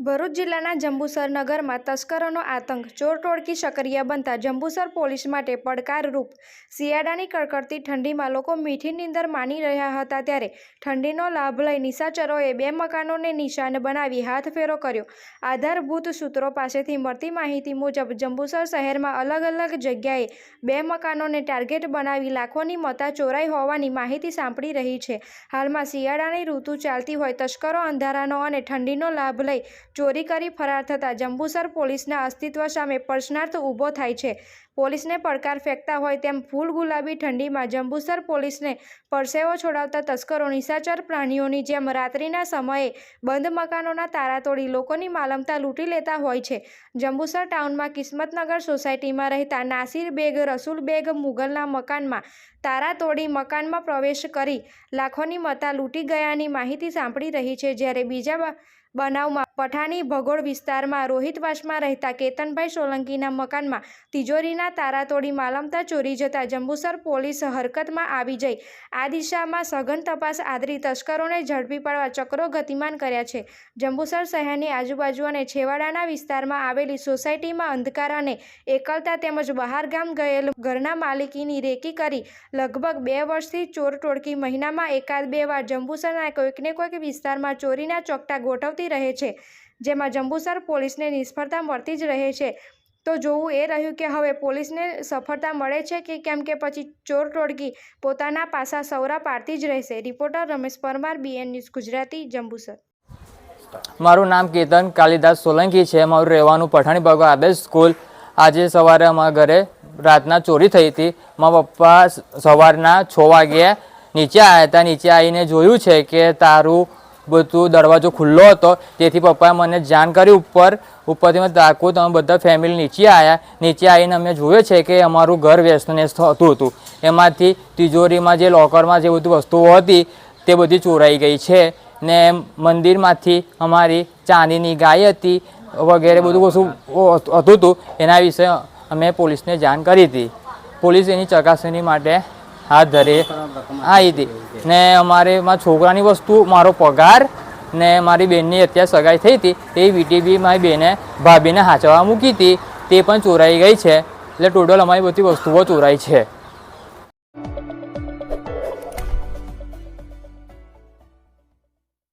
ભરૂચ જિલ્લાના જંબુસર નગરમાં તસ્કરોનો આતંક, ચોર ટોળકી સક્રિય બનતા જંબુસર પોલીસ માટે પડકારરૂપ શિયાળાની કડકડતી ઠંડીમાં લોકો મીઠી નીંદર માની રહ્યા હતા ત્યારે ઠંડીનો લાભ લઈ નિશાચરોએ બે મકાનોને નિશાન બનાવી હાથફેરો કર્યો. આધારભૂત સૂત્રો પાસેથી મળતી માહિતી મુજબ, જંબુસર શહેરમાં અલગ અલગ જગ્યાએ બે મકાનોને ટાર્ગેટ બનાવી લાખોની મતા ચોરાઈ હોવાની માહિતી સાંપડી રહી છે. હાલમાં શિયાળાની ઋતુ ચાલતી હોય તસ્કરો અંધારાનો અને ઠંડીનો લાભ લઈ ચોરી કરી ફરાર થતાં જંબુસર પોલીસના અસ્તિત્વ સામે પ્રશ્નાર્થ ઊભો થાય છે. પોલીસને પડકાર ફેંકતા હોય તેમ ફૂલ ગુલાબી ઠંડીમાં જંબુસર પોલીસને પરસેવો છોડાવતા તસ્કરો, નિશાચર પ્રાણીઓની જેમ રાત્રિના સમયે બંધ મકાનોના તારા તોડી લોકોની માલમતા લૂંટી લેતા હોય છે. જંબુસર ટાઉનમાં કિસ્મતનગર સોસાયટીમાં રહેતા નાસિર બેગ, રસુલ બેગ મુગલના મકાનમાં તારા તોડી મકાનમાં પ્રવેશ કરી લાખોની મતા લૂંટી ગયાની માહિતી સાંપડી રહી છે, જ્યારે બીજા બનાવમાં પઠાણી ભગોળ વિસ્તારમાં રોહિતવાસમાં રહેતા કેતનભાઈ સોલંકીના મકાનમાં તિજોરીના તારા તોડી માલમતા ચોરી જતા જંબુસર પોલીસ હરકતમાં આવી જઈ. આ દિશામાં સઘન તપાસ આદરી તસ્કરોને ઝડપી પાડવા ચક્રો ગતિમાન કર્યા છે. જંબુસર શહેરની આજુબાજુ અને છેવાડાના વિસ્તારમાં આવેલી સોસાયટીમાં અંધકાર અને એકલતા તેમજ બહારગામ ગયેલ ઘરના માલિકીની રેકી કરી લગભગ બે વર્ષથી ચોર ટોળકી મહિનામાં એકાદ બે વાર જંબુસરના કોઈકને કોઈક વિસ્તારમાં ચોરીના ચોકટા ગોઠવતી રહે છે. જેમાં જંબુસર પોલીસને નિષ્ફળતા મળતી જ રહે છે. તો જોવું એ રહ્યું કે હવે પોલીસને સફળતા મળે છે કે કેમ કે પછી ચોર ટોળકી પોતાના પાસા સૌરા પાડતી જ રહેશે. Reporter Ramesh Parmar BN news Gujarati, Jambusar. મારું નામ કેતન કાલિદાસ સોલંકી છે. મારું રહેવાનું પઠાણી બાગો આબેલ સ્કૂલ. આજે સવારે અમારા ઘરે રાતના ચોરી થઈ હતી. મારા પપ્પા સવારના છ વાગ્યે નીચે આવ્યા હતા. નીચે આવીને જોયું છે કે તારું બધું દરવાજો ખુલ્લો હતો. તેથી પપ્પાએ મને જાણ કરી ઉપર, ઉપરથી મેં તાકું, તમે બધા ફેમિલી નીચે આવ્યા નીચે આવીને અમે જોયું છે કે અમારું ઘર વ્યસ્તનેસ થતું હતું એમાંથી તિજોરીમાં જે લોકરમાં જે બધી વસ્તુઓ હતી, તે બધી ચોરાઈ ગઈ છે. ને મંદિરમાંથી અમારી ચાંદીની ગાય હતી, વગેરે બધું વસ્તુ હતું હતું. એના વિશે અમે પોલીસને જાણ કરી હતી. પોલીસ એની ચકાસણી માટે હાથ ધરી. આવી હતી ને અમારે મારા છોકરાની વસ્તુ, મારો પગાર ને મારી બેનની અત્યારે સગાઈ થઈ હતી, એ વીટીબી મારી બેને, ભાભીને હાચવા મૂકી હતી. તે પણ ચોરાઈ ગઈ છે. એટલે ટોટલ અમારી બધી વસ્તુઓ ચોરાઈ છે.